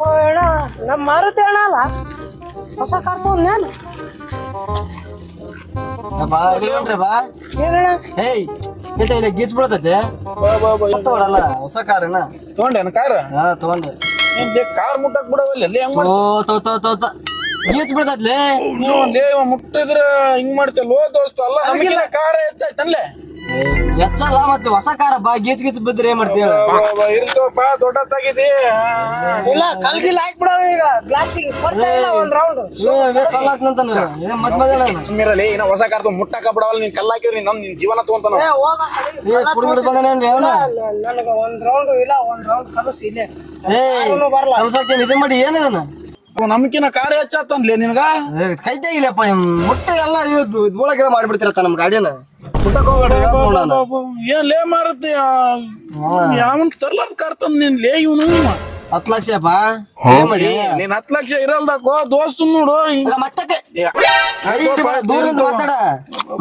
ಓ ಅಣ್ಣ ನಮ್ಮ ಮಾರುತಿ ಅಣ್ಣ ಅಲ್ಲ? ಹೊಸ ಕಾರ್ ತೊಗೊಂಡೇನು ಬಾ ಬಾ. ಏನಣ್ಣ? ಏಯ್ ಇಲ್ಲಿ ಗೀಚ್ ಬಿಡ್ತೈತೆ. ಹೊಸ ಕಾರೇನ ತಗೊಂಡೇನ ಕಾರ? ಹಾ ತಗೊಂಡೆ. ಕಾರ್ ಮುಟ್ಟಕ್ ಬಿಡವಲ್ಲ ಲೇ ಹೆಂಗ್ ಓ ತೋ ತೋ ತೋ ತೋ. ಗೀಚ್ ಬಿಡ್ತೈತ್ಲೆ ನೀವು ಲೇ ಇವ ಮುಟ್ಟಿದ್ರ ಹಿಂಗ್ ಮಾಡ್ತೇವೆ ಲೋ ದೋಸ್ತ ಅಲ್ಲ ನಮಗಿಲ್ಲ ಕಾರ್ ಹೆಚ್ಚಾಯ್ತನ್ಲೆ. ಎಚ್ಚಲ್ಲ ಮತ್ತೆ ಹೊಸ ಕಾರ ಬಾ ಗೀಚ್ ಗೀಚ್ ಬಿದ್ರೆ ಏನ್ ಮಾಡ್ತೀಯ ದೊಡ್ಡ ದೊಡ್ಡದಾಗಿದೆ ಇಲ್ಲ ಕಲ್ಗಿಲ್ ಹಾಕ್ಬಿಡವ ಈಗ. ಪ್ಲಾಸ್ಟಿಕ್ ಕೊಡ್ತಾ ಇಲ್ಲ ಒಂದ್ ರೌಂಡ್ ಮದ ಸುಮ್ಮಿರಲಿ ಇನ್ನ ಹೊಸ ಕಾರ್ ಮುಟ್ಟಕ ಬಿಡವಲ್ಲ ನೀನ್ ಕಲ್ಲಾಕಿದ್ರೆ ನಮ್ ನಿನ್ ಜೀವನ ತಗೊಂತಾನ? ಕುಡಿಬಿಡ್ ಬಂದನೇನ್ರಿ ಅವನ. ನನಗ ಒಂದ್ ರೌಂಡ್ ಇಲ್ಲ ಒಂದ್ ರೌಂಡ್ ಕಲಸಿ ಇಲ್ಲೇ. ಏ ಬರಲ್ಲ ಕಲ್ಸಕ್ಕೆ ಇದು ಮಾಡಿ ಏನದನ್ನ ನಮ್ಕಿನ ಕಾರ್ ಹೆಚ್ಚಾತನ್ಲೇ ನಿನ್ಗ? ಕೈ ತೆಗಿಲಪ್ಪ ಮುಟ್ಟ ಎಲ್ಲ ಒಳಗೆ ಮಾಡ್ಬಿಡ್ತಿರತ್ತ ನಮ್ ಗಾಡಿನ ಏನ್ ಲೇ ಮಾರತ್ತೆ ಯಾವನ್ ತರ್ಲದ್ ಕಾರ್ ತಂದ್ ನೀನ್? ಲೇ ಇವನು. ಹತ್ ಲಕ್ಷಪ್ಪ? ಏನ್ ಮಾಡಿ? ನೀನ್ ಹತ್ ಲಕ್ಷ ಇರಲ್ದಾಕೋ ದೋಸ್ತ ನೋಡು. ಹಿಂಗ್ ಮತ್ತಕ್ಕೆ? ದೂರ ನಿಂತು ಮಾತಾಡ.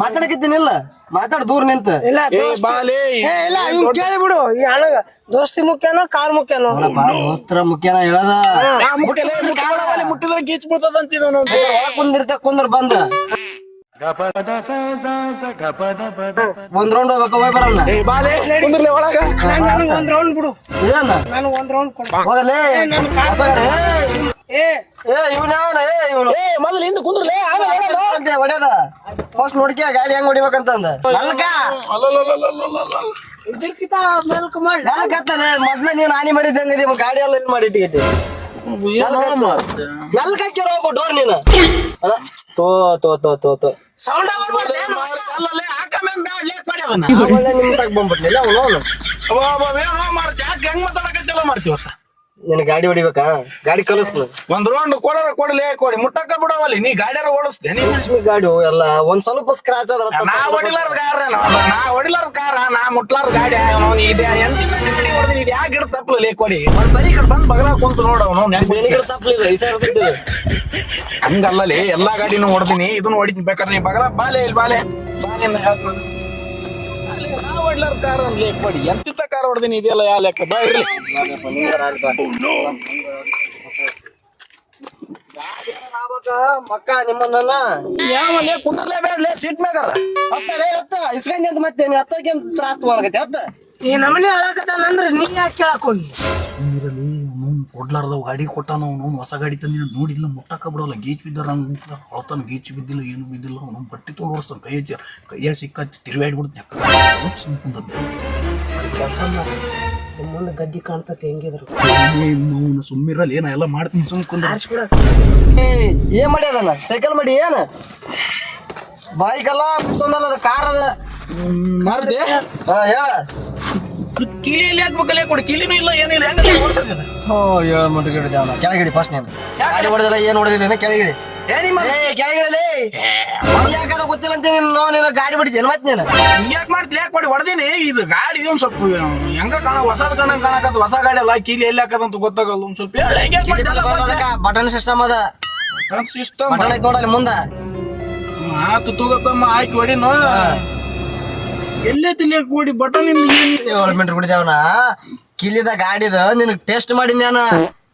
ಮಾತಾಡಕತ್ತೀನಿಲ್ಲ ಮಾತಾಡ ದೂರ ನಿಂತ. ಇಲ್ಲ ಬಾಲೇ ಏ ಇಲ್ಲ ಇವ್ನ್ ಕೇಳಿಬಿಡು. ಈ ಅಣ್ಣಗ ದೋಸ್ತಿ ಮುಖ್ಯನೋ ಕಾರ್ ಮುಖ್ಯನೋ? ನೋಡಪ್ಪ ದೋಸ್ತರ ಮುಖ್ಯನ ಹೇಳದ. ಮುಟ್ಟಿದ್ರೆ ಗೀಚ್ ಒಳಗ್ ಕುಂದಿರ್ತ ಕುಂದ್ರ ಬಂದ. ಒಂದ್ ರೌಂಡ್ ಹೋಗ್ಬೇಕು ಹೋಗಿ ಬರೋಣ. ಏ ಬಾಲೆ ಕುಂದ್ರಲೆ ಒಳಗ. ನಾನ್ ಒಂದ್ ರೌಂಡ್ ಬಿಡು. ಏನ ಒಂದ್ ರೌಂಡ್ ಕೊಡು. ಹೋಗಲೇ ನನ್. ಏ. ಏ. ಇವನ ಅವನ ಏ ಇವನು. ಏ ಮೊದಲು ಹಿಂದೆ ಕುಂದ್ರಲೆ ಅಂತೆ ಹೊಡ್ಯದ. ಫಸ್ಟ್ ನೋಡ್ಕ ಗಾಡಿ ಹೆಂಗ್ ಹೊಡಿಬೇಕಂತಂದ? ನಲ್ಕ. ಇದಕ್ಕಿಂತ ಮೇಲ್ಕ್ ಮಾಡ್ಲ ನಲ್ಕತ್ತಾನೆ. ಮೊದ್ಲ ನೀನ್ ಆನಿ ಮರಿದಂಗದಿ ಗಾಡಿ ಎಲ್ಲ ಇದು ಮಾಡಿ ಇಟ್ಟಿಗೆ ಮೆಲ್ಕ ಹಾಕ್ಯಾರ ಹೋಗ್ಬು ಡೋರ್ ನೀನು. ಅಲ್ಲ, ತೋ ತೋ ತೋ ತೋ ತೋ. ಸೌಂಡ್ ಅಲ್ಲಲ್ಲೇ ಮ್ಯಾಮ್ ಬ್ಯಾಡ್ ಲೇಟ್ ಮಾಡಿ ಅದನ್ನ ಒಳ್ಳೆ ನಿಮ್ ತಗ ಬಂದ್ಬಿಟ್ನಿಲ್ಲ ಅವನು ಅವನು. ಅವ ಅವ ಏನೋ ಮಾಡ್ತಿ ಯಾಕೆ ಹೆಂಗ್ ಮಾತಾಡಕತ್ತಿಲ್ಲ ಮಾಡ್ತೀವತ್ತ ನಿನ್ ಗಾಡಿ ಹೊಡಿಬೇಕಾ? ಗಾಡಿ ಕಲಿಸ್ತು ಒಂದ್ ರೌಂಡ್ ಕೊಡರ ಕೊಡಲಿ ಕೊಡಿ. ಮುಟ್ಟಕ್ಕ ಬಿಡವಲ್ಲಿ ನೀ ಗಾಡಿಯಾರ ಓಡಿಸ್ತೆ ನೀ ಲಕ್ಷ್ಮಿ ಗಾಡಿ ಎಲ್ಲ ಒಂದ್ ಸ್ವಲ್ಪ ಸ್ಕ್ರಾಚ್ ಅದ್ರ ನಾ ಹೊಡಿಲಾರ್ದ ಕಾರ ನಾ ಹೊಡಿಲಾರ್ದ ಕಾರ ನಾ ಮುಟ್ಲಾರ್ದ ಗಾಡಿ. ಅವನು ಇದೆ ಎಂತ ಗಾಡಿ ಹೊಡೆದಿನಿ ಇದು ಯಾಕೆ ಗಿಡ ತಪ್ಪಲ ಕೊಡಿ. ಒಂದ್ ಸರಿ ಕಡೆ ಬಂದ್ ಬಗಲ ಕುಂತು ನೋಡ ಅವನು. ಬೇನಿಗಳ ತಪ್ಪಲಿದೆ ಈ ಹಂಗಲ್ಲಲ್ಲಿ ಎಲ್ಲಾ ಗಾಡಿನೂ ಹೊಡ್ದಿನಿ. ಇದನ್ನ ಹೊಡಿತೀನಿ ಬೇಕಾದ್ರೆ ನೀ ಬಗಲ ಬಾಲೆ ಇಲ್ಲಿ ಬಾಲೆ. ಬಾಲೆ ಹೇಳ್ತೀನಿ. ಹೊಡ್ಲಾರ್ದ ಕಾರ ಲೇ ಕೊಡಿ. ಎಂತಿಂತ ಕಾರ್ ಹೊಡೆದಿನಿ ಇದೆಯಲ್ಲ ಯಾ ಲೆಕ್ಕ? ಬಾ ಇರ್ಲಿ. ಮಕ್ಕ ನಿಮ್ಮನ್ನ ಯಾವಲ್ಲೇ ಕುಂದ್ರಲೇ ಬೇಡಲೇ ಸೀಟ್ ಮ್ಯಾಗಾರ. ಹತ್ತಲೇ ಅತ್ತ ಇಸ್ಕೊಂಡಿ ಅಂತ ಮತ್ತೆ ನೀ ಹತ್ತಕ್ಕೆ ತ್ರಾಸ್ ತಗೊಳಕತ್ತೆ ಅತ್ತ ಈ ನಮನಿ ಹೇಳಕತ್ತಾನಂದ್ರ ನೀ ಯಾಕೆ ಕೇಳಕ್ ಹೋಗಿ? ನೀರಲ್ಲಿ ಅವ್ನು ಕೊಡ್ಲಾರ್ದ ಗಾಡಿ ಕೊಟ್ಟಾನ ಅವನು ಹೊಸ ಗಾಡಿ ತಂದಿನ ನೋಡಿಲ್ಲ ಮುಟ್ಟಕ್ಕ ಬಿಡೋಲ್ಲ ಗೀಚ್ ಬಿದ್ದಾರ ಅವತಾನ ಗೀಚ್ ಬಿದ್ದಿಲ್ಲ ಏನು ಬಿದ್ದಿಲ್ಲ ಅವನು ಬಟ್ಟೆ ತೊಗೊಂಡು ಓಡಿಸ್ತಾನೆ ಕೈ ಹಚ್ಚಿ ಕೈಯ ಸಿಕ್ಕ ತಿರುವಾಡಿ ಬಿಡುತ್ತೆ ಕೆಲಸ ನಿಮ್ ಮುಂದೆ ಗದ್ದಿ ಕಾಣ್ತತಿ ಹೆಂಗಿದ್ರು. ಅವನು ಸುಮ್ಮಿರಲ್ಲ ಏನ ಎಲ್ಲ ಮಾಡ್ತೀನಿ ಸುಮ್ಕುಂದ ಏ ಏನ್ ಅದನ್ನ ಸೈಕಲ್ ಮಾಡಿ ಏನ? ಬೈಕ್ ಅಲ್ಲ ಮತ್ತೊಂದಲ್ಲ ಅದು ಕಾರ್ ಅದ. ಮಾರ್ದೆ ಹಾ ಹೇಳ. ಕಿಲಿಯಲ್ಲಿ ಹಾಕ್ಬೇಕಲ್ಲೇ ಕೊಡಿ ಕಿಲಿನೂ ಇಲ್ಲ ಏನಿಲ್ಲ ಹೆಂಗ ಓಡಿಸೋದಿಲ್ಲ ಓ ಮುಟ್ಟು ಅವನ. ಕೆಳಗಿಡಿ ಫಸ್ಟ್ ನೀನು. ಗಾಡಿ ಹೊಡೆದಿಲ್ಲ ಏನು ಹೊಡೆದಿಲ್ಲ ಕೆಳಗಿಡಿ. ಏನಿ ಏ ಕೆಳಗಿಡಲಿ. ಯಾಕದ ನಾನು ಗಾಡಿ ಬಿಡ್ತೀನಿ ಮತ್ತೆ ನೀನು? ಯಾಕೆ ಮಾಡ್ತಿ ಯಾಕೆ ಮಾಡಿ? ಹೊಡೆದೀನಿ. ಇದು ಗಾಡಿ ಒಂದು ಸ್ವಲ್ಪ ಹೆಂಗ ಕಾಣ ಹೊಸದ ಕಾಣ ಕಾಣಕತ್ತ ಹೊಸ ಗಾಡಿ ಅಲ್ಲ ಕೀಲಿ ಎಲ್ಲಿ ಹಾಕದಂತ ಗೊತ್ತಾಗಲ್ಲ ಒಂದ್ ಸ್ವಲ್ಪ. ಬಟನ್ ಸಿಸ್ಟಮ್ ಅದ. ಸಿಸ್ಟಮ್ ಬಟನ್ ಐತ್ ನೋಡಲ್ಲಿ ಮುಂದ. ಮಾತು ತಗೋತಮ್ಮ ಹಾಕಿ ಹೊಡಿನೋ ಎಲ್ಲೇ ತಿಲ್ಲಿ ಕೂಡಿ ಬಟನ್ ಇಂದ ಏನಿದೆ ಏಳು ಮೀಟರ್ ಬಿಡಿದೇವನ ಕಿಲಿದ ಗಾಡಿದ ನಿನಗ್ ಟೆಸ್ಟ್ ನಾನು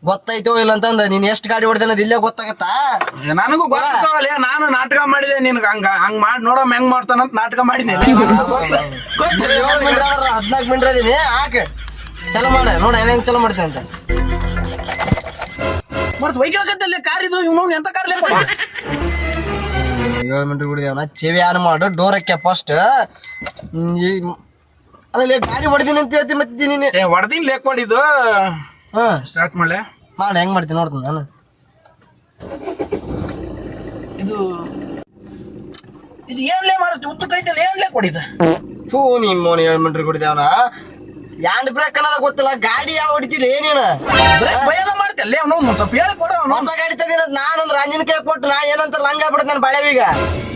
ಗೊತ್ತೈತೋ ಇಲ್ಲ ಅಂತಂದ ನೀನ್ ಎಷ್ಟು ಗಾಡಿ ಹೊಡೆದ ಇಲ್ಲೇ ಗೊತ್ತಾಗತ್ತಾ? ನನಗೂ ಗೊತ್ತಾಗಲ್ಲ ನಾನು ನಾಟಕ ಮಾಡಿದೆ ನಿನ್ಗ ಹಂಗ ಹಂಗ್ ಮಾಡಿ ನೋಡಮ್ ಹೆಂಗ್ ಮಾಡ್ತಾನಂತ ನಾಟಕ ಮಾಡಿದೆ ಹದ್ನಾಲ್ಕು ಮೀಟರ್ ಅದೀನಿ ಹಾಕ. ಚಲೋ ಮಾಡ ನೋಡ ಹೆಂಗ್ ಚಲೋ ಮಾಡ್ತೇನೆ ಅಂತ. ಮತ್ತೆ ವೈಕಲ್ಕತ್ತಲ್ಲಿ ಕಾರ್ ಇದು ಇವ್ನು ಎಂತ ಕಾರ್ಲೆ ಏಳು ಮೀಟರ್ ಬಿಡಿದೇವನ ಚೆವಿ ಆನ್ ಮಾಡು ಡೋರ್ ಹಾಕ್ಯ ಫಸ್ಟ್ ಅದ್ರಲ್ಲಿ ಗಾಡಿ ಹೊಡೆದಿನಿ ಅಂತ ಹೇಳ್ತಿ ಮತ್ತೆ ನೀನು. ಹೊಡ್ದಿನ್ ಲೇಕ್ ಹೊಡಿದು ಹಾ. ಸ್ಟಾರ್ಟ್ ಮಾಡ್ಲೆ. ಮಾಡ ಹೆಂಗೆ ಮಾಡ್ತೀನಿ ನೋಡ್ತೀನಿ ನಾನು. ಇದು ಇದು ಏನ್ಲೇ ಮಾಡುತ್ತೆ ಉತ್ತು ಕೈತಲ್ಲ ಏನ್ಲೇ ಕೊಡಿದ ಥೂ ನಿಮ್ಮ ಏಳು ಕೊಡಿದೆ ಅವನ ಯಾಂಡ್ ಬ್ರೇಕ್ ಅನ್ನೋದ ಗೊತ್ತಿಲ್ಲ ಗಾಡಿ ಯಾವ ಹೊಡಿತಿಲ್ಲ ಏನೇನ? ಬ್ರೇಕ್ ಭಯದ ಮಾಡ್ತಲ್ಲ ಅವನು ಸ್ವಲ್ಪ ಹೇಳಿ ಕೊಡು ಅವನು. ಹೊಸ ಗಾಡಿ ತಂದಿನ ನಾನಂದ್ರ ಅಂಜಿನ ಕೈ ಕೊಟ್ಟು ನಾ ಏನಂತ ಲಂಗ ಬಿಡ್ತ ನಾನು ಬಳೆವೀಗ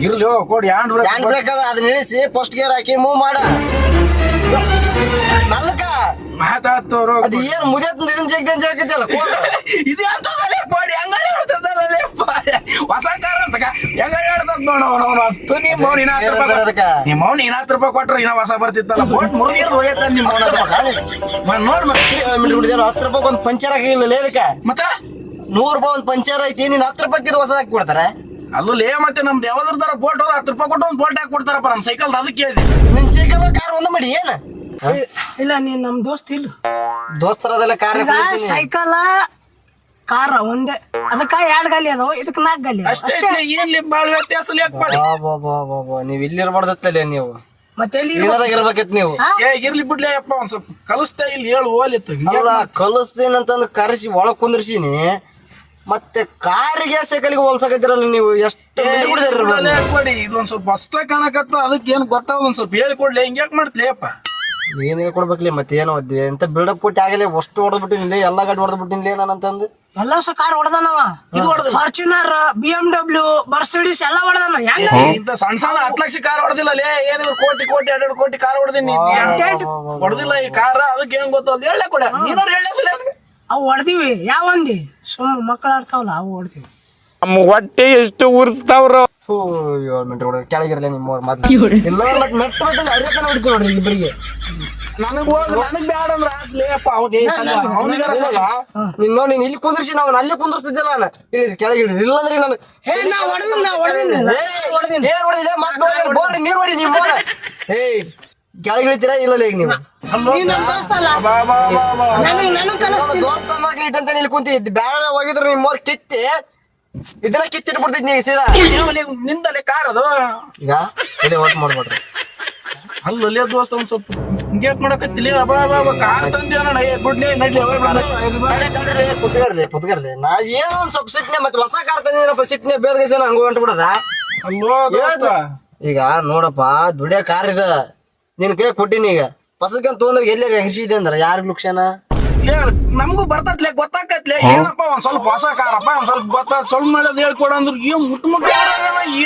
ಇರ್ಲಿ ಕೊಡಿ ಹ್ಯಾಂಡ್ ಬ್ರೇಕ್ ಯಾಂಡ್ ಬ್ರೇಕ್ ಅದ ಅದನ್ನ ಇಳಿಸಿ ಫಸ್ಟ್ ಗೇರ್ ಹಾಕಿ ಮೂವ್ ಮಾಡ. ಮಾತಾಡ್ತವ್ರು ಅದ್ ಏನ್ ಮುದಿಯತ್ ಇದನ್ ಜಗ್ದನ್ ಇಲ್ಲ ಇದು ಅಂತದಲ್ಲೇ ಕೊಡಿ ಹೆಂಗ ಹೇಳ್ತದಲ್ಲೇ ಹೊಸ ಕಾರ್ ಅಂತಕ ಹೆಂಗ ಹೇಳ್ತದ ನೋಡ ಅವನವನು ಹತ್ತು ನಿಮ್ಮ ಅವ್ನು ಇನ್ನ ಹತ್ತು ರೂಪಾಯಿ? ನಿಮ್ಮ ಅವ್ನು ಇನ್ನ ಹತ್ತು ರೂಪಾಯಿ ಕೊಟ್ರೆ ಇನ್ನ ಹೊಸ ಬರ್ತಿತ್ತಲ್ಲ. ಬೋಟ್ ಮುರಿದಿರ್ದು ಹೋಗೈತ ನಿಮ್ಮ ಮೌನ ನೋಡ್ ಮತ್ತೆ. ಹತ್ತು ರೂಪಾಯಿ ಒಂದು ಪಂಚರ್ ಹಾಕಿಲ್ಲ ಅದಕ್ಕೆ ಮತ್ತ? ನೂರು ರೂಪಾಯಿ ಒಂದು ಪಂಚರ್ ಐತಿ ನೀನ್ ಹತ್ತು ರೂಪಾಯಿ ಹೊಸ ಹಾಕಿ ಕೊಡ್ತಾರೆ? ಅಲ್ಲೂ ಲೇ ಮತ್ತೆ ನಮ್ದು ಯಾವ್ದ್ರ ಬೋಟ್ ಹೋದ ಹತ್ತು ರೂಪಾಯಿ ಕೊಟ್ಟು ಒಂದು ಬೋಟ್ ಹಾಕಿ ಕೊಡ್ತಾರಪ್ಪ ನಮ್ಮ ಸೈಕಲ್ ಅದಕ್ಕೆ ಕೇಳಿದೆ. ನಿನ್ ಸೈಕಲ್ ಕಾರ್ ಒಂದು ಮಾಡಿ ಏನ? ಇಲ್ಲ ನೀನ್ ನಮ್ ದೋಸ್ತ ಇಲ್ಲ. ದೋಸ್ತರದೆಲ್ಲ ಕಾರ್ ಈಗ ಸೈಕಲ್ ಕಾರ ಒಂದೇ. ಅದಕ್ಕ ಎರಡ್ ಗಾಲಿ ಅದಾವ ಇದಕ್ ನಾಲ್ಕ್ ಗಾಲಿ ಅದಾವ. ಅಷ್ಟೇ ಏನ್ಲಿ ಬಾಳ ವ್ಯತ್ಯಾಸ ಯಾಕಪ್ಪ ನೀವ್ ಇಲ್ಲಿ ಇರ್ಬಾರ್ದತ್ತಲ್ಲ ನೀವು? ಮತ್ತೆ ಎಲ್ಲಿ ಚೀನಾದಾಗ ಇರ್ಬೇಕಿತ್ ನೀವು? ಏ ಇರ್ಲಿ ಬಿಡ್ಲಿ ಅಪ್ಪ ಒಂದ್ ಸ್ವಲ್ಪ ಕಲಿಸ್ತಾ ಇಲ್ಲಿ ಹೇಳು ಓಲಿತ್ತು ಅಲ್ಲ ಕಲಿಸ್ತೀನಂತಂದು ಕರೆಸಿ ಒಳಗ್ ಕುಂದ್ರಿಸಿನಿ. ಮತ್ತೆ ಕಾರಿಗೆ ಸೈಕಲ್ಗೆ ಹೋಲ್ಸಕತ್ತಿರಲ್ಲ ನೀವು? ಎಷ್ಟು ಕೊಡಿ ಇದೊಂದ್ ಸ್ವಲ್ಪ ಹೊಸ್ತ ಕಾಣಕತ್ತ ಅದಕ್ಕೆ ಏನ್ ಗೊತ್ತಾಗ ಒಂದ್ ಸ್ವಲ್ಪ ಹೇಳ್ಕೊಡ್ಲಿ ಹಿಂಗ್ ಯಾಕೆ ಮಾಡ್ತ್ಲಿ ಅಪ್ಪ? ಏನ್ ಹೇಳ್ಕೊಡ್ಬೇಕ್ಲಿ ಮತ್ತೆ ಏನೋ ಅದ್ವಿ ಎಂತ ಬಿಲ್ಡಪ್ ಕೊಟ್ಟಿ ಆಗಲಿ ಅಷ್ಟು ಹೊಡೆದ್ಬಿಟ್ಟಿನಿ ಎಲ್ಲಾ ಗಾಡಿ ಹೊಡೆದ್ಬಿಟ್ಟಿನಿ ನಾನಂತಂದು ಎಲ್ಲ ಸಹ ಕಾರ್ ಹೊಡೆದನವ. ಇದು ಹೊಡ್ದನ? Fortuner B M W Mercedes ಎಲ್ಲ ಹೊಡೆದನ ಹೆಂಗ ಇಂತ ಸಣ್ಣ ಸಣ್ಣ ಹತ್ತು ಲಕ್ಷ ಕಾರ್ ಹೊಡೆದಿಲ್ಲ ಲೇ ಏನಿದ್ರು ಕೋಟಿ ಕೋಟಿ ಎರಡು ಕೋಟಿ ಕಾರ್ ಹೊಡೆದಿನಿ. ಹೊಡೆದಿಲ್ಲ ಈ ಕಾರ ಅದಕ್ಕೆ ಏನ್ ಗೊತ್ತಲ್ಲ ಹೇಳ ಕೊಡ. ನೀನವ್ರು ಹೇಳ ಸಲ ಅವು ಹೊಡೆದಿವಿ. ಯಾವ ಸುಮ್ಮ ಸುಮ್ ಮಕ್ಕಳು ಆಡ್ತಾವಲ್ಲ ಅವು ಹೊಡೆದಿವಿ. ನಮ್ಮ ಹೊಟ್ಟೆ ಎಷ್ಟು ಉರ್ಸ್ತಾವ್ರ. ಫೂ ಏಳು ಮಿನಿಟ್ ಹೊಡೆದ ಕೆಳಗಿರಲ್ಲ ನಿಮ್ಮ ಮಾತು. ಇಲ್ಲ ಮತ್ತೆ ಮೆಟ್ಟ ಮೆಟ್ಟ ಅರಿಯತನ ಹೊಡಿತೀವಿ ನೋಡ್ರಿ ಇಬ್ಬರಿಗೆ. ನನಗ್ ಹೋಗ್ ನನಗ್ ಬ್ಯಾಡ ಅಂದ್ರ ಆತ್ಲೇ ಅಪ್ಪ ಅವ್ನಿಗೆ ಅವನಿಗೆ ನೀನ್ ಇಲ್ಲಿ ಕುಂದ್ರಿಸಿ ನಾವು ಅಲ್ಲೇ ಕುಂದ್ರಿಸ್ತಿದ್ದಿಲ್ಲ ನಾನು. ಇಲ್ಲಿ ಕೆಳಗಿಡ್ರಿ ಇಲ್ಲ ಇಲ್ಲಂದ್ರೆ ನಾನು ಹೇ ನಾ ಹೊಡೆದಿನಿ ನಾ ಹೊಡೆದಿನಿ ಏನ್ ಹೊಡಿದಿಲ್ಲ ಮತ್ತೆ ಬೋರ್ರಿ ನೀರ್ ಹೊಡಿ ನಿಮ್ಮ ಹೇ ಏಯ್ ಕೆಳಗಿಳಿತೀರಾ ಇಲ್ಲ ಈಗ ನೀವು? ದೋಸ್ತ ಅಲ್ಲ. ಬಾ ಬಾ ಬಾ ಬಾ. ನನಗ್ ನನಗ್ ಕಲಿಸ್ತೀನಿ ದೋಸ್ತ ಅನ್ನೋಕೆ ಇಟ್ಟಂತ ಇಲ್ಲಿ ಕುಂತಿದ್ದೆ. ಬ್ಯಾಡ ಹೋಗಿದ್ರು ನಿಮ್ಮ ಕಿತ್ತೆ ಕಿತ್ತಿ. ಇದನ್ನ ಕಿತ್ತಿಟ್ಟು ಬಿಡ್ತಿದ್ನಿ ಸೀದಾ ನಿಂದಲೇ ಕಾರ್ ಅದು ಈಗ ಇಲ್ಲಿ ವಾಟ್ ಮಾಡ್ಬೇಡ್ರಿ? ಅಲ್ಲೇ ದೋಸ್ತ ಒಂದ್ ಸ್ವಲ್ಪ ಹಿಂಗೆ ಮಾಡಕತ್ತಿಲಿ ಕಾರ್ ತಂದೇವಣ್ಣ ಏ ಬಿಡ್ಲಿ ನಡ್ಲಿ ಹೋಗ್. ತಡ್ರಿ, ಕುತ್ಕರ್ಲಿ ಕುತ್ಕರ್ಲಿ ನಾ ಏನೋ ಒಂದ್ ಸ್ವಲ್ಪ ಸಿಟ್ನೆ ಮತ್ತೆ ಹೊಸ ಕಾರ್ ತಂದಿದ್ರಪ್ಪ ಸಿಟ್ನೆ ಬೇಗ ಹಂಗ ಹೊಂಟು ಬಿಡದ? ಅಲ್ಲೋ ಈಗ ನೋಡಪ್ಪ ದುಡಿಯ ಕಾರ್ ಇದ. ನಿನ್ ಕೈ ಕೊಟ್ಟಿನಿ ಈಗ. ಹೊಸಕಂತ ತೊಂದ್ರೆ ಎಲ್ಲಿ ಹೆಸಿದೆ ಅಂದ್ರ? ಯಾರಿಗ್ ಲುಕ್ಷನ ನಮಗೂ ಬರ್ತತ್ಲೆ ಗೊತ್ತಾಕತ್ಲೆ. ಏನಪ್ಪ ಒಂದ್ ಸ್ವಲ್ಪ ಹೊಸ ಕಾರಪ್ಪ ಒಂದ್ ಸ್ವಲ್ಪ ಗೊತ್ತ ಸ್ವಲ್ಪ ಮಾಡೋದು ಹೇಳ್ಕೊಡ ಅಂದ್ರ. ಏನ್ ಮುಟ್ ಮುಟ್ಟ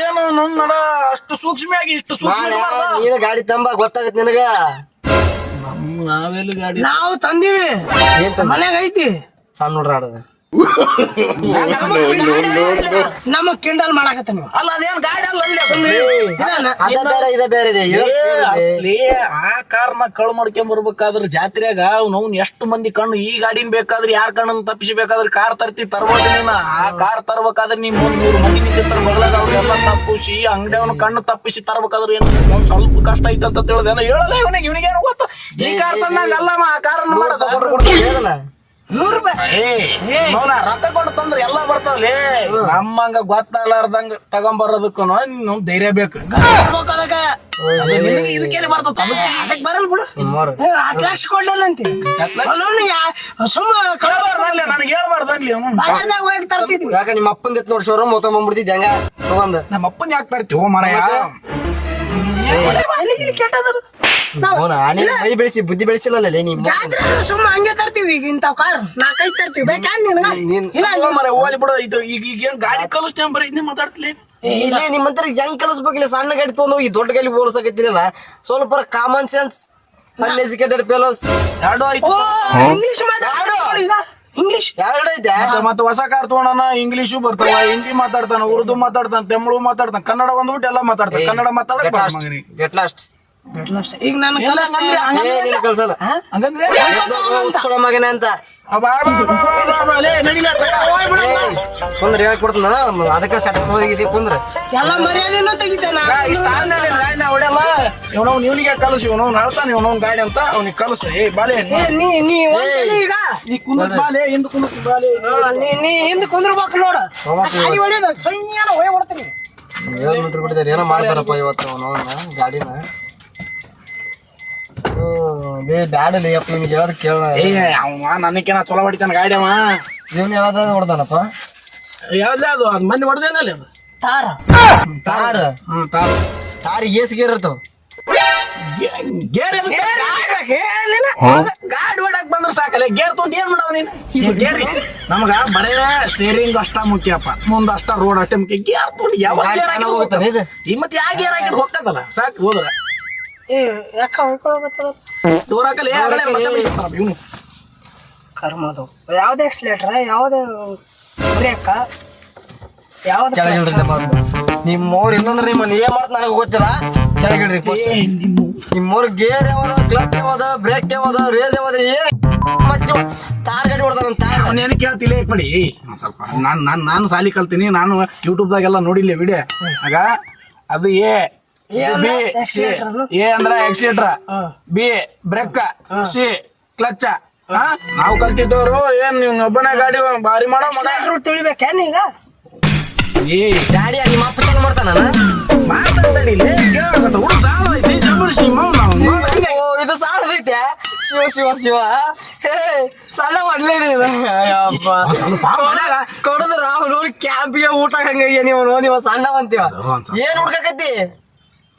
ಏನು ನನ್ ನಡ ಅಷ್ಟು ಸೂಕ್ಷ್ಮಿಯಾಗಿ ಇಷ್ಟು ಸೂಕ್ಷ್ಮ? ನೀನು ಗಾಡಿ ತಂಬ ಗೊತ್ತಾಗತ್ ನಿನಗ? ನಾವೆಲ್ಲಿ ಗಾಡಿ? ನಾವು ತಂದೀವಿ. ಮನೆಗೈತಿ ಮನ್ಯಾಗ ಐತಿ. ಸಣ್ಣ ನೋಡ್ರ ಆಡದ. ನಮ್ಮ ಕಿಂಡಲ್ ಮಾಡಾಕತ್ತ ನೀವು ಅಲ್ಲ ಅದೇನ್ ಗಾಡಿ ಅಲ್ಲ ಅಲ್ಲಿ ಅದ ಬೇರೆ ಇದ ಬೇರೆ ರೀ ಏ, ಅಲ್ಲಿ ಆ ಕಾರ್ನ ಕಳು ಮಾಡ್ಕೊಂಡ್ ಬರ್ಬೇಕಾದ್ರ ಜಾತ್ರೆಗ ಅವ್ನ ಎಷ್ಟು ಮಂದಿ ಕಣ್ಣು ಈ ಗಾಡಿನ ಬೇಕಾದ್ರೆ ಯಾರ ಕಣ್ಣನ್ನ ತಪ್ಪಿಸಬೇಕಾದ್ರೆ ಕಾರ್ ತರ್ತಿ ತರ್ಬೋದು ನೀನ. ಆ ಕಾರ್ ತರ್ಬೇಕಾದ್ರೆ ನಿಮ್ ಒಂದ್ ನೂರು ಮಂದಿ ನಿಂತಿರ್ತಾರ. ಬಗ್ಲಾಗ ಅವ್ರೆಲ್ಲ ತಪ್ಪಿಸಿ ಅಂಗಡಿ ಅವ್ನ ಕಣ್ಣು ತಪ್ಪಿಸಿ ತರ್ಬೇಕಾದ್ರೆ ಏನ್ ಒಂದ್ ಸ್ವಲ್ಪ ಕಷ್ಟ ಐತಂತ ಅಂತ ತಿಳಿದೇನ ಹೇಳಲ್ಲ ಇವನಿಗೆ ಇವನಿಗೆ ಏನು ಗೊತ್ತ. ಈ ಕಾರ್ ತಂದಾಗ ಅಲ್ಲಮ್ಮ ಆ ಕಾರನ್ನ ಮಾಡದ? ನೂರು ರೂಪಾಯಿ ಏ. ನೋನ ರೊಕ್ಕ ಕೊಟ್ಟು ತಂದ್ರ ಎಲ್ಲ ಬರ್ತಾವಲೇ ನಮ್ಮಂಗ ಗೊತ್ತಾಗ್ಲಾರ್ದಂಗ ತಗೊಂಬರೋದಕ್ಕೂ ನೀನು ಧೈರ್ಯ ಬೇಕು. ಅದಕ್ಕ. ಇದಕ್ಕೇನೆ ಬರ್ತದ ಅದಕ್ಕೆ ಅದಕ್ಕೆ ಬರಲ್ಲ ಬಿಡು. ಹತ್ತು ಲಕ್ಷ ಕೊಡ್ಲಂತೆ? ಸುಮ್ಮ ಹೇಳ್ಬಾರ್ದಲ್ಲಿ ನನಗೆ ಹೇಳ್ಬಾರ್ದಲ್ಲಿ ಅವನು. ಬಾಜಾರ್ದಾಗ ಹೋಗಿ ತರ್ತಿದ್ವಿ. ಯಾಕ ನಿಮ್ಮ ಅಪ್ಪನ ಎತ್ ನೋಡಿ ಶೋರೂಮ್ ಮೊತ್ತ ಬಂದ್ಬಿಡ್ತಿದ್ದೆ ಹಂಗ? ತಗೊಂಡ್ ನಮ್ಮ ಅಪ್ಪನ ಯಾಕೆ ತರ್ತೀವೋ ಮರಯ ಮೈ ಬೆಳೆಸಿ ಬುದ್ಧಿ ಬೆಳೆಸಿಲ್ಲ ಜಾತ್ರೆ ಸುಮ್ಮ ಹಂಗೆ ತರ್ತೀವಿ ಈಗ ಇಂತಾವ್ ಕಾರ್ ನಾಲ್ಕೈದು ತರ್ತೀವಿ ಬೇಕಾ ನಿನಗ ನೀನ್ ಇಲ್ಲ ಮರ ಓಲಿ ಬಿಡೋ ಇದು ಈಗ ಈಗ ಏನ್ ಗಾಡಿ ಕಲಿಸ್ತೇವೆ ಬರೀ ಇದನ್ನೇ ಮಾತಾಡ್ತಲೇ ಇಲ್ಲಿ ನಿಮ್ಮಂತರ ಹೆಂಗ್ ಕಲಿಸ್ಬೇಕಿಲ್ಲ ಸಣ್ಣ ಗಾಡಿ ತೊಗೊಂಡು ಹೋಗಿ ದೊಡ್ಡ ಗಾಡಿ ಓಡಿಸಕತ್ತಿರಲ್ಲ ಸ್ವಲ್ಪ ಕಾಮನ್ ಸೆನ್ಸ್ ಅನ್ಎಜುಕೇಟೆಡ್ ಫೆಲೋಸ್ ಎರಡು ಆಯ್ತು ಇಂಗ್ಲಿಷ್ ಮಾತಾಡೋ ಇಂಗ್ಲಿಷ್ ಎರಡು ಐತೆ ಮತ್ತೆ- ಹೊಸ ಕಾರ್ ತಗೋಣ ಇಂಗ್ಲಿಷು ಬರ್ತಾವ ಹಿಂದಿ ಮಾತಾಡ್ತಾನ ಉರ್ದು ಮಾತಾಡ್ತಾನ ತಮಿಳು ಮಾತಾಡ್ತಾನ ಕನ್ನಡ ಬಂದ್ಬಿಟ್ಟು ಎಲ್ಲ ಮಾತಾಡ್ತಾನ ಕನ್ನಡ ಮಾತಾಡಕ್ ಗೆಟ್ ಲಾಸ್ಟ್ ಈಗ ನಾನು ಇಲ್ಲ, ಹಂಗಂದ್ರೆ- ಹಂಗಂದ್ರೆ- ಏನಿಲ್ಲ ಕಲ್ಸಲ್ಲ ಹಂಗಂದ್ರೆ ಉತ್ಸವ ಮಗನ ಅಂತ ಆ ಬಾ ಬಾ ಬಾ ಬಾ ಬಾ ಬಾ, ಲೇ, ನಡಿಲೇ ತಗ, ಹೋಗ್ಬಿಡು. ಕುಂದ್ರ. ಹೇಳ್ಕೊಡ್ತಾನ ಅದಕ್ಕೆ ಸೆಟ್ ಹೋಗಿದ್ದೆ ಕುಂದ್ರ ಎಲ್ಲ ಮರ್ಯಾದೆನೂ ಗಾಡಿನ ಹೊಡೆಯಲ್ಲ ಇವನವ್ ಇವನಿಗೆ ಕಲಸು ಇವನವ್ ಹೇಳ್ತಾನೆ ಇವನವ್ ಗಾಡಿ ಅಂತ ಅವ್ನಿಗೆ ಕಲಸು. ಏ ಬಾಲೆ. ನೀ ನೀ ಈಗ. ನೀ ಕುಂದ್ರ ಬಾಲೆ ಹಿಂದ್ ಕುಂದ್ರ ಬಾಲೆ. ನೀ ನೀ ಹಿಂದ್ ಕುಂದ್ರಬೇಕು ನೋಡ. ಗಾಡಿ ಹೊಡೆಯೋದು ಸೈನ್ಯಾನ ಹೋಗಿ ಹೊಡ್ತೀನಿ. ಏಳು ಮೀಟರ್ ಬಿಟ್ಟಿದ್ದಾರೆ ಏನೋ ಮಾಡ್ತಾರಪ್ಪ ಇವತ್ತು ಅವನು ಗಾಡಿನ. ಬ್ಯಾಡಲಿ ಅಪ್ಪ ನಿಮ್ಗೆ ಹೇಳೋದು ಕೇಳ ಏ ಅವ ನನಗೇನ ಚಲೋ ಹೊಡಿತಾನ ಗಾಡಿ ಅವ. ಇವನ್ ಯಾವ್ದು ಹೊಡ್ದಾನಪ್ಪ? ಯಾವ್ದೇ ಅದು ಅದ್ ಮಂದಿ ಹೊಡೆದೇನಲ್ಲ ಅದು? ತಾರ. ತಾರ್? ಹ್ಮ್ ತಾರ. ತಾರ್ ಏಸ್ ಗೇರ್ ಇರ್ತಾವ. ಗೇರ್ ಗಾಡಿ ಹೊಡಕ್ ಬಂದ್ರ ಸಾಕಲ್ಲ ಗೇರ್ ತೊಗೊಂಡು ಏನ್ ಮಾಡವ ನೀನು? ಗೇರಿ ನಮಗ ಬರೇ ಸ್ಟೇರಿಂಗ್ ಅಷ್ಟ ಮುಖ್ಯಪ್ಪ. ಮುಂದ ಅಷ್ಟ ರೋಡ್ ಅಷ್ಟೇ ಮುಖ್ಯ. ಗೇರ್ ತೊಗೊಂಡು ಯಾವ ಗೇರ್? ಈ ಮತ್ತೆ ಯಾವ ಗೇರ್ ಹೋಗ್ತದಲ್ಲ ಸಾಕು ಹೋದ್ರ. ಏ ಯಾಕ ಹೊಯ್ಕೊಳಕತ್ತದ ಹಾಕಲ್ಲ ಇವನು. ಕರ್ಮದು ಯಾವ್ದು ಎಕ್ಸ್ಲೇಟ್ರ ಯಾವ್ದು ಬ್ರೇಕ ಯಾವ್ದು ಕೆಳಗಿಡ್ರಿ ಬಂದು ಇನ್ನೊಂದ್ರೆ ಇಲ್ಲಂದ್ರೆ ನಿಮ್ಮನ್ನ ಏನ್ ಮಾಡ್ತ ನನಗೆ ಗೊತ್ತಿಲ್ಲ. ಕೆಳಗಿಡ್ರಿ ನಿಮ್ಮೋರ್ ಗೇರ್ ಯಾವ್ದು ಕ್ಲಚ್ ಯಾವ್ದು ಬ್ರೇಕ್ ಯಾವ್ದು ರೇಸ್ ಯಾವ್ದು ಏನ್ ಮತ್ತೆ ತಾರ್ ಗಾಡಿ ಹೊಡ್ದಾನ ತಾರ್ ಅವನೇನು ಕೇಳ್ತಿಲ್ಲ ಏಕ್ ಮಾಡಿ. ಸ್ವಲ್ಪ ನಾನು ನಾನು ನಾನು ಸಾಲಿ ಕಲ್ತೀನಿ ನಾನು ಯೂಟ್ಯೂಬ್ದಾಗೆಲ್ಲ ನೋಡಿಲ್ಲ ವಿಡಿಯೋ. ಆಗ ಅದು ಎ ಬಿ ಎ ಅಂದ್ರ accelerator B brake C clutch ನಾವು ಕಲ್ತಿದ್ದವ್ರು ಏನ್ ನೀವ್ ಒಬ್ಬನೇ ಗಾಡಿ ಬಾರಿ ಮಾಡೋ ಮಗ. ತಿಳಿಬೇಕೇನ್ ಈಗ? ಏ ಗಾಡಿ ನಿಮ್ಮ ಅಪ್ಪ ಚಾಲು ಮಾಡ್ತಾನ ಮಾತಾಡಿ ಕೇಳಕತ್ತ? ಹುಡುಗ ಸಾಲ ಐತಿ ಜಬರ್ಸ್ ನಿಮ್ಮ ಇದು ಸಾಣದೈತೆ ಶಿವ ಶಿವ ಶಿವ. ಹೇ ಸಣ್ಣ ಸ್ವಲ್ಪ ಮನ್ಯಾಗ ಕೊಡದ್ರ ನೋಡಿ ಕ್ಯಾಂಪಿಗೆ ಊಟ ಹಂಗ ನೀವು ನೋಡಿ ನೀವು ಸಣ್ಣ ಅಂತೀವ. ಏನ್ ಹುಡ್ಕಕತ್ತಿ?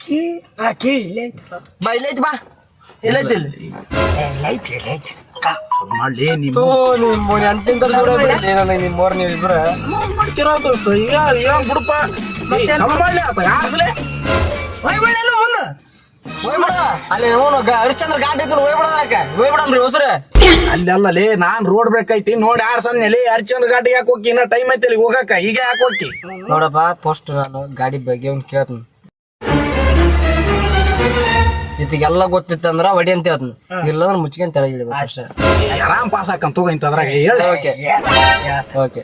ಕೀ ಆ ಕೀ ಇಲ್ಲೇ ಐತಿ ಬಾ. ಇಲ್ಲೈತಿ ಬಾ ಇಲ್ಲೈತಿ ಇಲ್ಲೈತಿ ಇಲ್ಲೈತಿ ಇಲ್ಲೇ ಲೇ ಸ್ವಲ್ಪ ಮಾಡ್ಲಿ ನಿಮ್ಮ ದೋಸ್ತ? ಈಗ ಏನ್ ಬಿಡಪ್ಪ. ಏ, ಚಲೋ ಮಾಡ್ಲಿ ಆತ ಯಾರ್ಸಲೆ ಹೋಯ್ಬಿಡೇನು ಮುಂದೆ. ಹೋಯ್ಬಿಡ ಅಲ್ಲಿ ಅವನು ಹರಿಶ್ಚಂದ್ರ ಘಾಟ್ ಐತಿ ಹೋಯ್ಬಿಡ ಹೋಯ್ಬಿಡನ್ರಿ ಹೊಸರು ಅಲ್ಲಿ ಅಲ್ಲಲೇ ನಾನ್ ರೋಡ್ ಬೇಕೈತಿ ನೋಡಿ ಯಾರು ಸಣ್ಣ ಲೇ ಹರಿಶ್ಚಂದ್ರ ಘಾಟಿಗೆ ಹಾಕೋಕಿ ಇನ್ನ ಟೈಮ್ ಐತಿ ಅಲ್ಲಿ ಹೋಗಕ್ಕ ಈಗ ಹಾಕೋಕಿ ನೋಡಪ್ಪ ಫಸ್ಟ್ ನಾನು ಗಾಡಿ ಬಗ್ಗೆ ಅವ್ನು ಕೇಳ್ತೀನಿ. ಇತ್ತಿಗೆಲ್ಲ ಗೊತ್ತಿತ್ತಂದ್ರ ಹೊಡಿ ಅಂತ ಹೇಳ್ತೀನಿ. ಇಲ್ಲಂದ್ರೆ ಮುಚ್ಕೊಂಡ್ ತೆಳಗೆ ಇಳಿಬೇಕು ಅಷ್ಟೇ. ಆರಾಮ್ ಪಾಸ್ ಹಾಕಂತ ತಗೋ ಇಂತ ಅದ್ರಾಗ ಹೇಳಿ. ಓಕೆ. ಓಕೆ.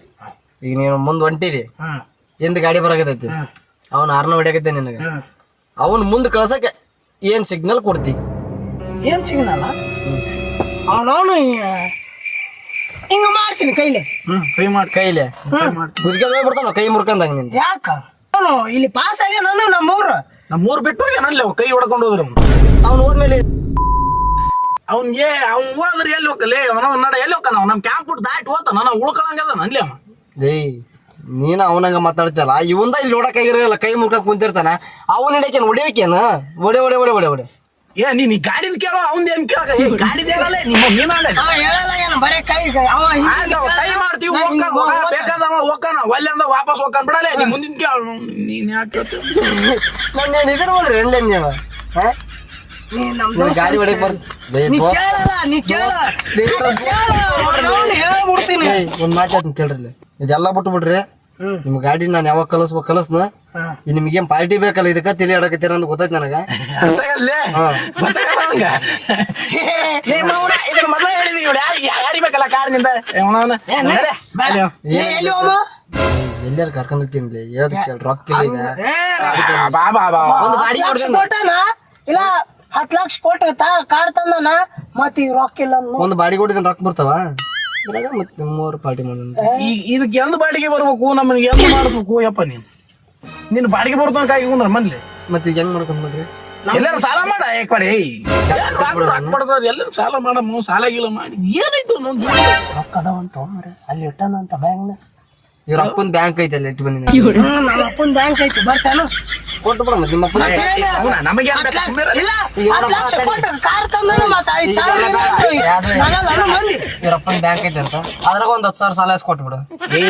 ಈಗ ನೀನು ಮುಂದ್ ಹೊಂಟಿದಿ ಹಿಂದ್ ಗಾಡಿ ಬರಾಕತೈತಿ ಅವನ್ ಆರ್ನ ಹೊಡಿಯಾಕತ್ತೆ ನಿನಗೆ. ಅವನ್ ಮುಂದ್ ಕಳ್ಸಕ್ಕೆ ಏನ್ ಸಿಗ್ನಲ್ ಕೊಡ್ತಿ? ಏನ್ ಸಿಗ್ನಲ್ಲ ಅವನವನು ಹಿಂಗ ಮಾಡ್ತೀನಿ ಕೈಲೆ. ಹ್ಮ್. ಕೈ ಮಾಡಿ ಕೈಲೆ. ಮುದ್ಕೊಂಡ್ ಬಿಡ್ತಾನ ಕೈ ಮುರ್ಕಂದಂಗ ನಿನ್ ಯಾಕ? ಅವನು ಇಲ್ಲಿ ಪಾಸ್ ಆಗ್ಯಾನ ನಮ್ಮೂರು. ನಮ್ಮ ಊರು ಬಿಟ್ಟು ಹೋಗ್ಯಾನ ಕೈ ಹೊಡ್ಕೊಂಡು ಹೋದ್ರ ಅವ್ನು ಹೋದ್ಮೇಲೆ ಅವ್ನ್ಗೆ ಅವ್ನ್ ಹೋದ್ರೆ ಎಲ್ಲಿ ಹೋಗಲೇ? ಅವನ ನಡ ಎಲ್ಲಿ ಹೋಗ್ತಾನ ಅವ ನಮ್ ಕ್ಯಾಂಪ್ ಬಿಟ್ಟು ದಾಟಿ ಹೋತಾನ ನಾನು ಉಳ್ಕೊಳಂಗ ಅದ ಅಲ್ಲಿ ಅವ ಏಯ್ ನೀನ ಅವನಂಗ ಮಾತಾಡ್ತಿಯಲ್ಲ? ಇವಂದ ಇಲ್ಲಿ ನೋಡಕ್ಕಾಗಿರಲ್ಲ ಕೈ ಮುರ್ಕ ಕುಂತಿರ್ತಾನ. ಅವನ್ ಹಿಡಿಯಕೇನು ಹೊಡಿಯಕೇನ? ಒಡೆ ಒಡೆ ಒಡೆ ಒಡೆ ಒಡೆ ಏ ನೀನ್ ಗಾಡಿನ ಗಾಡಿದ್ ಕೇಳೋ ಅವ್ನ್ ಏನ್ ಕೇಳಕ? ಏ ಗಾಡಿದ ಹೇಳಲ್ಲ ನಿಮ್ಮ ನೀನಾಡ ಅವ ಹೇಳಲ್ಲ ಏನು ಬರೇ ಕೈ ಕೈ. ಅವ ಹಿಂಗ್ ಕೈ ಮಾಡ್ತೀವಿ ನಾ ಹಿಂಗ್. ಬೇಕಾದವ ಹೋಗ್ತಾನ ಒಲ್ಲೆ ಅಂದ ವಾಪಸ್ ಹೋಗ್ತಾನ ಬಿಡಲ್ಲ ನೀ ಮುಂದಿನ ಕೇಳ ನೀನ್ ಯಾಕೆ ನನ್ನ ನಾನು ಇದ್ರ ನೋಡ್ರಿ ಎಣ್ಣೆ ನೀವು ಹಾ? ನೀ ನೀನ್ ಗಾಡಿ ಹೊಡಿಯಕ್ ಒಂದ್ ಮಾತಾಡ್ತೀನಿ ಕೇಳ್ರಿ ಇದೆಲ್ಲ ಬಿಟ್ಟು ಬಿಡ್ರಿ ನಿಮ್ ಗಾಡಿ ನಾನು ಯಾವಾಗ ಕಲಿಸ್ಬೇಕು ಕಲಸ್ನ? ನಿಮ್ಗೇನ್ ಪಾರ್ಟಿ ಬೇಕಲ್ಲ? ಇದಕ್ಕ ತಿಳಿ ಆಡಕತ್ತೀರ ಅಂತ ಗೊತ್ತೈತಿ ನನಗ. ಎಲ್ಲಾರು ಕರ್ಕೊಂಡ್ ಹೋಗ್ತೀನಿ ಹೇಳ್ದ ರೊಕ್ಕ ಇಲ್ಲ ಈಗ. ಬಾ ಬಾ ಬಾ ಒಂದು ಗಾಡಿ ಲಕ್ಷ ಕೊಡ್ತೀನಿ ಇಲ್ಲ ಹತ್ ಲಕ್ಷ ಕೊಟ್ಟ ಕಾರ್ ತಂದನ? ಮತ್ ಈಗ ರೊಕ್ಕ ಇಲ್ಲ. ಒಂದು ಬಾಡಿ ಕೊಟ್ಟಿದ್ರೆ ರೊಕ್ಕ ಬರ್ತಾವ? ಇದ್ರಾಗ ಮತ್ತೆ ಮೂರು ಪಾರ್ಟಿ ಮಾಡೋಣ. ಈಗ ಇದಕ್ಕೆ ಎಂದ್ ಬಾಡಿಗೆ ಬರ್ಬೇಕು? ನಮ್ಮನಿಗೆ ಎಂದ್ ಮಾಡಿಸ್ಬೇಕು ಯಪ್ಪ ನೀನು? ನಿನ್ನ ಬಾಡಿಗೆ ಬರ್ತಾನ ಕಾಯಿ ಕುಂದ್ರ ಮನ್ಲಿ? ಮತ್ತೆ ಈಗ ಹೆಂಗ್ ಮಾಡ್ಕೊಂಡ್ ಬಿಡ್ರಿ ಎಲ್ಲರೂ ಸಾಲ ಮಾಡ ಯಾಕಡೆ ರೊಕ್ಕ ಕೊಡ್ತಾರ ಎಲ್ಲರೂ ಸಾಲ ಮಾಡಮ್ಮ ಸಾಲ ಗಿಲ ಮಾಡಿ. ಏನಾಯ್ತು ನಮ್ ಜೀವನ? ರೊಕ್ಕ ಅದಾವಂತ ಅಲ್ಲಿ ಇಟ್ಟಾನಂತ ಬ್ಯಾಂಕ್ನ ಇವ್ರ ಅಪ್ಪನ ಬ್ಯಾಂಕ್ ಐತೆ ಅಲ್ಲಿ ಇಟ್ಟು ಬಂದಿನಿ. ನಮ್ಮ ಅಪ್ಪನ ಬ್ಯಾಂಕ್ ಐತಿ. ಬರ್ತಾನು ಕೊಟ್ಟು ಬಿಡ ಮತ್ತೆ ನಿಮ್ಮ ಅಪ್ಪನ ನಮಗೆ? ಇಲ್ಲ ಇವ್ರ ಹತ್ತ್ ಲಕ್ಷ. ಕಾರ್ ತಂದಾನ ಮತ್ತ ಐದ್ ಸಾವಿರ ನಗಲ್ಲ ಮಂದಿ ಇವ್ರ ಬ್ಯಾಂಕ್ ಐತೆ ಅಂತ. ಅದ್ರಾಗ ಒಂದ್ ಹತ್ತು ಸಾವಿರ ಸಾಲ ಕೊಟ್ಟು ಬಿಡು ಏ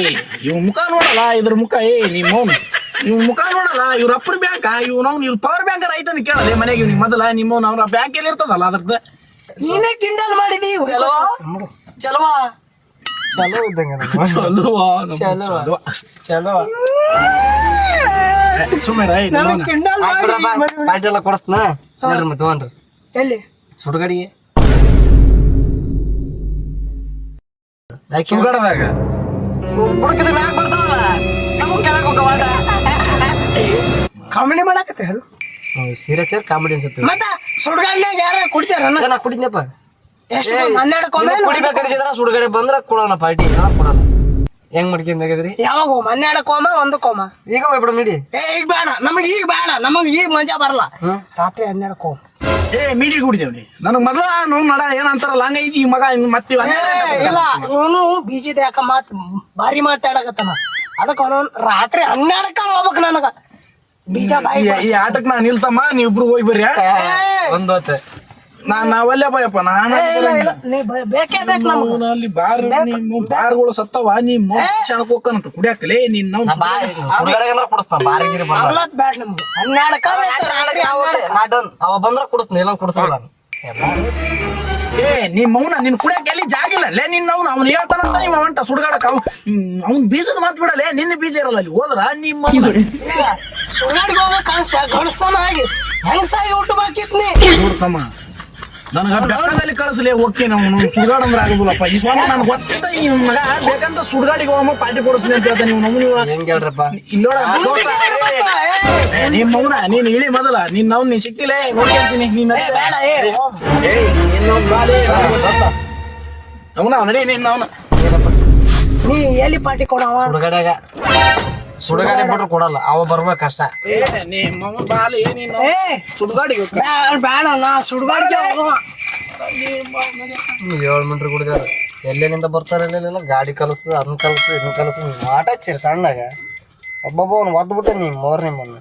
ಇವ್ ಮುಖ ನೋಡಲ್ಲ ಇದ್ರ ಮುಖ. ಏ ನಿಮ್ಮ ಇವ್ ಮುಖ ನೋಡಲ್ಲ ಇವ್ರ ಅಪ್ಪನ ಬ್ಯಾಂಕ್ ಇವ್ನವ್ನು ಇವ್ ಪವರ್ ಬ್ಯಾಂಕ್ ಐತನ ಕೇಳಲ್ಲ ಮನೆಗೆ ಇವ್ನಿಗೆ ಮೊದಲ ನಿಮ್ಮ ಅವ್ರ ಬ್ಯಾಂಕ್ ಎಲ್ಲಿ ಇರ್ತದಲ್ಲ ಅದ್ರದ್ದು. ನೀನೇ ಕಿಂಡಲ್ ಮಾಡಿದಿ. ಚಲೋ? ಚಲೋ. ಚಲೋ ಇದ್ದಂಗ ಚಲೋ ಚಲೋ. ಚಲೋ. ಎಲ್ಲ ಕೊಡಿಸ್ನ ಮತ್ತೆ ತಗೊಂಡ್ರಿ. ಎಲ್ಲಿ? ಸುಡುಗಾಡಿಗೆ. ಯಾಕೆ? ಸುಗಡದಾಗ ಹುಡುಕಿದ ಮ್ಯಾಗ ಬರ್ತಾವಲ್ಲ ಕೆಳಗ್ ಹೋಗವಾಡ ಕಾಮಿಡಿ ಮಾಡಕತ್ತೆ ಸೀರಿಯಸ್ ಕಾಮಿಡಿ ಅನ್ಸುತ್ತೆ. ಮತ್ತ ಸುಡ್ಗಾಡ್ನಾಗ ಯಾರ ಕುಡ್ತಾರ ನಾ ಕುಡಿದ್ನಪ್ಪ. ಎಷ್ಟು ಹನ್ನೆರಡು ಕೊಮ್ಮೆ ಕುಡಿಬೇಕನ್ಸಿದ್ರ ಸುಡುಗಾಡಿ ಬಂದ್ರ ಕೊಡೋಣ ಪಾರ್ಟಿ ನಾ ಕೊಡೋಣ ಹೆಂಗ್ ಮಾಡ್ಕೊಂಡಾಗದ್ರಿ ಯಾವಾಗ ಹನ್ನೆರಡು ಕೋಮ ಒಂದು ಕೋಮ. ಈಗ ಹೋಗ್ಬಿಡ ಮಿಡಿ. ಏ ಈಗ ಬೇಡ. ನಮಗ್ ಈಗ ಬೇಡ. ನಮಗ್ ಈಗ ಮಜಾ ಬರಲ್ಲ. ರಾತ್ರಿ ಹನ್ನೆರಡು ಕೋಮ. ಏ ಮೀಟಿ ಕುಡಿದೇವ್ರಿ. ನನಗ್ ಮೊದ್ಲ ನೋವು ನಡ ಏನಂತಾರಲ್ಲ ಹಂಗೈತಿ ಈ ಮಗ ಇನ್ನು ಮತ್ತೆ ಇಲ್ಲ ಇವನು ಬೀಜದ ಯಾಕ ಮಾತ್ ಭಾರಿ ಮಾತಾಡಕತ್ತಾನ. ಅದಕ್ಕ ಅವನು ರಾತ್ರಿ ಹನ್ನೆರಡಕ್ಕ ಹೋಗ್ಬೇಕು ನನಗ. ಬೀಜ ಬಾಯಿ ಈ- ಈ ಆಟಕ್ ನಾ ನಿಲ್ತಮ್ಮ ನೀವಿಬ್ರು ಹೋಗಿ ಬರ್ರಿ ಒಂದ್ ಹೊತ್ತು. ನಾನ್ ನಾವಲ್ಲೇ ಬಯಪ್ಪ ನಾನು ಏ, ಇಲ್ಲ ಇಲ್ಲ. ನೀ ಬ- ಬೇಕೇ ಬೇಕು ನಮಗ. ಅಲ್ಲಿ ಬಾರ್ ನಿಮ್ಮ ಬಾರ್ಗಳು ಸತ್ತವ ನೀ ಕ್ಷಣಕ್ ಹೋಗ್ಕಂತ ಕುಡಿಯಾಕಲೇ ನೀನ್ ನಾವು ಸುಡುಗಾಡಿ ಅಂದ್ರೆ ಕುಡಿಸ್ತಾನ ಬಾರಿಗಿರಿ ಬರಲ್ಲ ಅವಲತ್ ಬ್ಯಾಡ ನಮ್ಗೆ. ಹನ್ನೆರಡು. ಅವ ಬಂದ್ರ ಕುಡಿಸ್ತೀನಿ ಇಲ್ಲ ಕುಡಿಸಲ್ಲ ಏ, ಬಾರೋ. ನಿಮ್ಮ ಮೌನ ನಿನ್ ಕುಡಿಯಕ್ ಎಲ್ಲಿ ಜಾಗಿಲ್ಲ ಲೇ ನಿನ್ನ ಅವ್ನು ಅವ್ನು ಹೇಳ್ತಾನಂತ ಇವ ಹೊಂಟ ಸುಡ್ಗಾಡಕ್. ಅವ್ನು ಅವ್ನ್ ಬೀಜದ ಮಾತು ಬಿಡಲೇ ನಿನ್ನ ಬೀಜ ಇರಲ್ಲ ಅಲ್ಲಿ. ಹೋದ್ರ ನಿಮ್ಮ ಸುಳ್ಳಾಡಿಗೆ ಹೋಗ ಕಾಣಿಸ್ತ. ಗಣಸನ ಆಗಿ ಹೆಂಗಸಾಗಿ ಊಟ ಬಾಕಿತ್ನಿ ನೋಡ್ತಮ್ಮ ನನಗ ಬೆಕ್ಕದಲ್ಲಿ ಕಳಿಸ್ಲಿ ಓಕೆ ನಾವು ಸುಡ್ಗಾಡ್ ಅಂದ್ರೆ ಆಗುದಿಲ್ಲಪ್ಪ. ಈ ಸ್ವಾಮಿ ನನ್ಗೆ ಗೊತ್ತಿದ್ದ ಈ ಮಗ ಬೇಕಂತ ಸುಡ್ಗಾಡಿಗೆ ಹೋಗಮ್ಮ ಪಾರ್ಟಿ ಕೊಡಿಸ್ಲಿ ಅಂತ ಹೇಳ್ತಾನೆ ನೀವು ನಮ್ಗೆ ಇಲ್ಲೋಡ ನಿಮ್ಮ ಮೌನ ನೀನ್ ಇಳಿ ಮೊದಲ. ನೀನ್ ನಾವು ನೀನ್ ಸಿಕ್ತಿಲ್ಲ ನೋಡ್ಕೊಂತೀನಿ ನೀನ್ ಅವನ ನಡಿ ನಿನ್ನ ಅವನ ನೀ ಎಲ್ಲಿ ಪಾರ್ಟಿ ಕೊಡವ? ಸುಡಗಡ್ಯಾಗ. ಸುಡಗಡೆ ಬಿಟ್ರು ಕೊಡಲ್ಲ ಅವ ಬರ್ಬೇಕು ಕಷ್ಟ ನಿಮ್ಮ ಸುಡ್ಗಾಡಿಗೆ. ಬೇಡ ನಾ ಸುಡ್ಗಾಡ್ಗೆ ಏಳು ಮಿಂಟ್ರಿ ಕುಡಿದಾರ ಎಲ್ಲೆಲ್ಲಿಂದ ಬರ್ತಾರ ಎಲ್ಲೆಲ್ಲ ಗಾಡಿ ಕಲಸು ಅದನ್ನ ಕಲಸು ಇದನ್ನ ಕಲಸು. ಮಾಟ ಹಚ್ಚಿರಿ ಸಣ್ಣಗ. ಒಬ್ಬೊಬ್ಬ ಅವ್ನು ಒದ್ಬಿಟ್ಟೆ ನೀ ಮೋರ್ ನಿಮ್ಮನ್ನ.